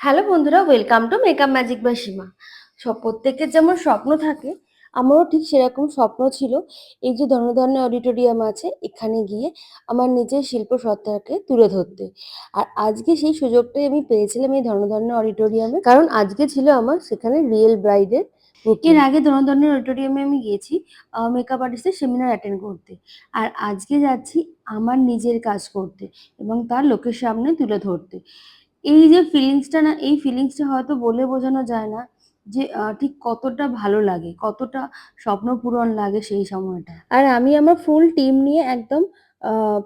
Hello বন্ধুরা welcome to makeup magic বা সীমা সব প্রত্যেকের যেমন স্বপ্ন থাকে, আমারও ঠিক সেরকম স্বপ্ন ছিল। এই যে ধর্মধর্ণে অডিটোরিয়াম আছে, এখানে গিয়ে আমার নিজের শিল্প সত্তাকে তুলে ধরতে। আর আজকে সেই সুযোগটাই আমি পেয়েছিলাম এই ধর্মধর্ণে অডিটোরিয়ামে কারণ আজকে ছিল আমার সেখানে রিয়েল ব্রাইডের এর আগে ধর্মধর্ণের অডিটোরিয়ামে আমি গিয়েছি মেকআপ আর্টিস্টের সেমিনার অ্যাটেন্ড করতে। আর আজকে যাচ্ছি আমার নিজের কাজ করতে এবং তার লোকের সামনে তুলে ধরতে। এই যে ফিলিংসটা না, এই ফিলিংসটা হয়তো বলে বোঝানো যায় না যে ঠিক কতটা ভালো লাগে, কতটা স্বপ্ন পূরণ লাগে সেই সময়টা আর আমি আমার ফুল টিম নিয়ে একদম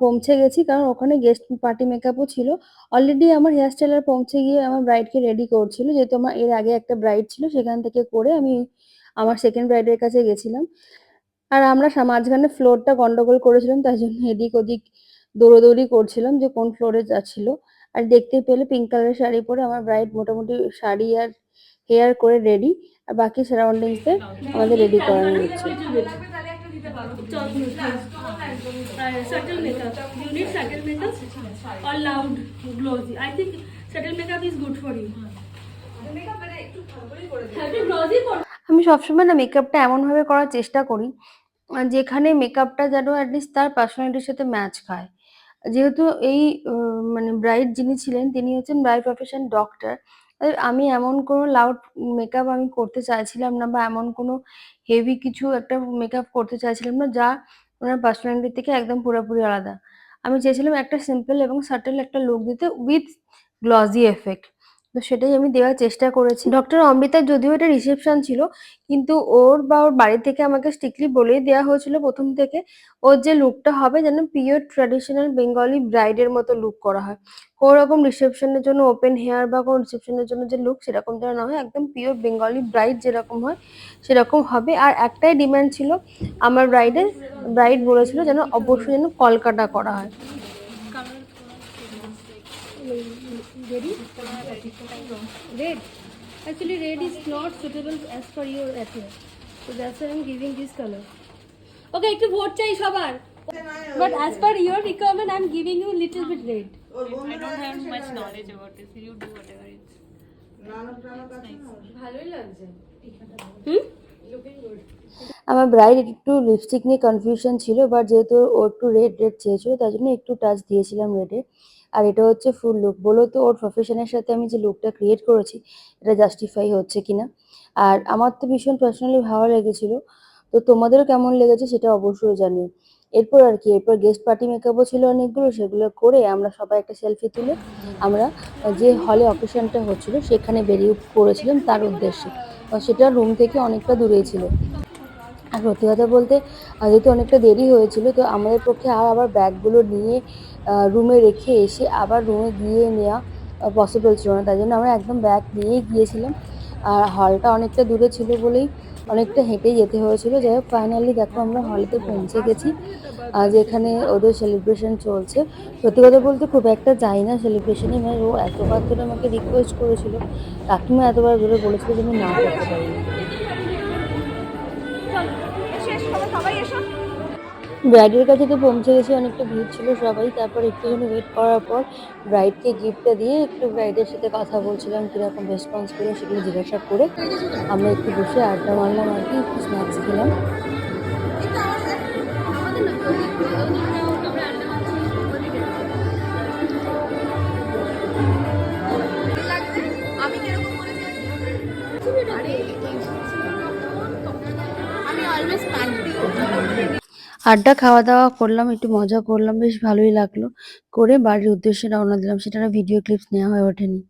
পৌঁছে গেছি, কারণ ওখানে গেস্ট পার্টি মেকআপও ছিল। অলরেডি আমার হেয়ার স্টাইলার পৌঁছে গিয়ে আমার ব্রাইডকে রেডি করছিল, যেহেতু আমার, এর আগে একটা ব্রাইড ছিল, সেখান থেকে করে আমি আমার সেকেন্ড ব্রাইডের কাছে গেছিলাম। আর আমরা মাঝখানে ফ্লোরটা গন্ডগোল করেছিলাম, তাই জন্য এদিক ওদিক দৌড়োদৌড়ি করছিলাম যে কোন ফ্লোরে যাচ্ছিল। আর দেখতে পেলে পিঙ্ক কালারের শাড়ি পরে আমার ব্রাইড মোটামুটি শাড়ি আর হেয়ার করে রেডি আর বাকি সারাউন্ডিংসে আমাদের রেডি করানো হচ্ছে। আমি সবসময় না মেকআপটা এমনভাবে করার চেষ্টা করি, যেখানে মেকআপটা যেন অ্যাটলিস্ট তার পার্সোনালিটির সাথে ম্যাচ খায় যেহেতু এই মানে ব্রাইট যিনি ছিলেন, তিনি হচ্ছেন বাই প্রফেশন ডক্টর আমি এমন কোনো লাউড মেকআপ আমি করতে চাইছিলাম না বা এমন কোনো হেভি কিছু একটা মেকআপ করতে চাইছিলাম না, যা ওনার পার্সোনালিটি থেকে একদম পুরোপুরি আলাদা। আমি চেয়েছিলাম একটা সিম্পল এবং সাটেল একটা লুক দিতে উইথ গ্লজি এফেক্ট তো সেটাই আমি দেওয়ার চেষ্টা করেছি। ডক্টর অমৃতার যদিও এটা রিসেপশন ছিল, কিন্তু ওর বা ওর বাড়ি থেকে আমাকে স্ট্রিক্টলি বলেই দেওয়া হয়েছিল প্রথম থেকে, ওর যে লুকটা হবে যেন পিওর ট্র্যাডিশনাল বেঙ্গলি ব্রাইডের মতো লুক করা হয়। কোনো রকম রিসেপশনের জন্য ওপেন হেয়ার বা কোনো রিসেপশনের জন্য যে লুক সেরকম যেন না হয়, একদম পিওর বেঙ্গলি ব্রাইড যেরকম হয়, সেরকম হবে। আর একটাই ডিমান্ড ছিল, আমার ব্রাইডের ব্রাইড বলেছিল যেন অবশ্যই যেন কলকাটা করা হয়। Ready? Red. Actually, red is not suitable as per your attire. So that's why I'm giving this color. Okay, একটু ভোট চাই সবার But as per your requirement, I'm giving you little bit red. I don't have much knowledge about this. You do whatever it's. Hmm? আমার bride একটু lipstick নিয়ে confusion ছিল but যেহেতু ও একটু রেড রেড চেয়েছিল তাই জন্য একটু টাচ দিয়েছিলাম রেডে আর এটা হচ্ছে ফুল লুক বলো তো, ওর প্রফেশনের সাথে আমি যে লুকটা ক্রিয়েট করেছি, এটা জাস্টিফাই হচ্ছে কিনা? আর আমার তো ভীষণ পার্সোনালি ভালো লেগেছিল। তো তোমাদেরও কেমন লেগেছে সেটা অবশ্যই জানিও। এরপর আর কি, এরপর গেস্ট পার্টি মেকআপও ছিল অনেকগুলো, সেগুলো করে আমরা সবাই একটা সেলফি তুলে আমরা যে হলে অকেশনটা হচ্ছিল, সেখানে বেরিয়ে পড়েছিলাম তার উদ্দেশ্যে। সেটা রুম থেকে অনেকটা দূরে ছিল। আর সত্যি কথা বলতে যেহেতু অনেকটা দেরি হয়েছিল, তো আমাদের পক্ষে আর আবার ব্যাগগুলো নিয়ে রুমে রেখে এসে আবার রুমে গিয়ে নেওয়া পসিবল ছিল না। তাই জন্য আমরা একদম ব্যাগ নিয়েই গিয়েছিলাম। আর হলটা অনেকটা দূরে ছিল বলেই অনেকটা হেঁটে যেতে হয়েছিল। যাই হোক ফাইনালি দেখো আমরা হলেতে পৌঁছে গেছি। আর যেখানে ওদের সেলিব্রেশন চলছে। সত্যি কথা বলতে খুব একটা যাই না সেলিব্রেশনে মানে ও এতবার ধরে আমাকে রিকোয়েস্ট করেছিল। কাকিমা এতবার ধরে বলেছিল যে আমি না করতে পারিনি। ব্রাইডের কাছে তো পৌঁছে গেছি, অনেকটা ভিড় ছিল সবাই। তারপর একটুখানি ওয়েট করার পর ব্রাইডকে গিফটটা দিয়ে একটু ব্রাইডের সাথে কথা বলছিলাম, কীরকম রেসপন্স পেল সেগুলো জিজ্ঞাসা করে আমরা একটু বসে আড্ডা মারলাম আর কি, একটু স্ন্যাক্স খেলাম। আড্ডা খাওয়া দাওয়া করলাম, একটু মজা করলাম, বেশ ভালোই লাগল। করে বাড়ির উদ্দেশ্যে রওনা দিলাম সেটা ভিডিও ক্লিপস নেওয়া হয়ে ওঠেনি।